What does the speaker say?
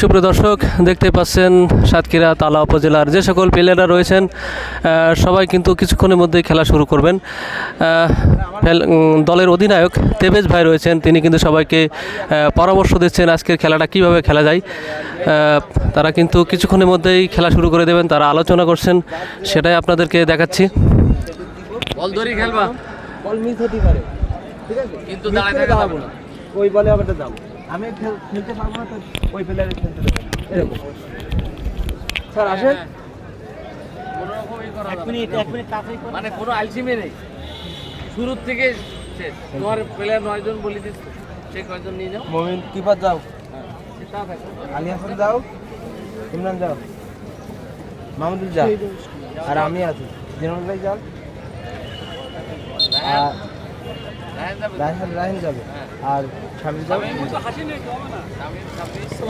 সুপ্রিয় দর্শক দেখতে পাচ্ছেন সাতক্ষীরা তালা উপজেলার যে সকল প্লেয়াররা রয়েছেন সবাই কিন্তু কিছুক্ষণের মধ্যেই খেলা শুরু করবেন। দলের অধিনায়ক তেবেজ ভাই রয়েছেন তিনি কিন্তু সবাইকে পরামর্শ দিচ্ছেন আজকের খেলাটা কীভাবে খেলা যায়। তারা কিন্তু কিছুক্ষণের মধ্যেই খেলা শুরু করে দেবেন তারা আলোচনা করছেন সেটাই আপনাদেরকে দেখাচ্ছি। বল ধরি খেলবা। বল মিস হতে পারে। ঠিক আছে? কিন্তু Miss দাঁড়ায় থাকা যাবে না। ওই বলে আবার যাব। আমি খেল- খেলতে পারব না তো ওই প্লেয়ারে খেলতে দেবো এরকম। স্যার আসেন। রকমই করা এক মিনিট এক মিনিট মানে কোনো আলসিমে নেই। শুরুর থেকে শেষ। তোমার প্লেয়ার নয়জন বলে সে কয়জন নিয়ে যাও? মমিন কিপার যাও। দেখো। আলী হাসান যাও ইমরান যাও মাহমুদুল যাও। আর আমি আছি। জিনাল ভাই আর রায়হান যাবে। আর রায়হান যাবে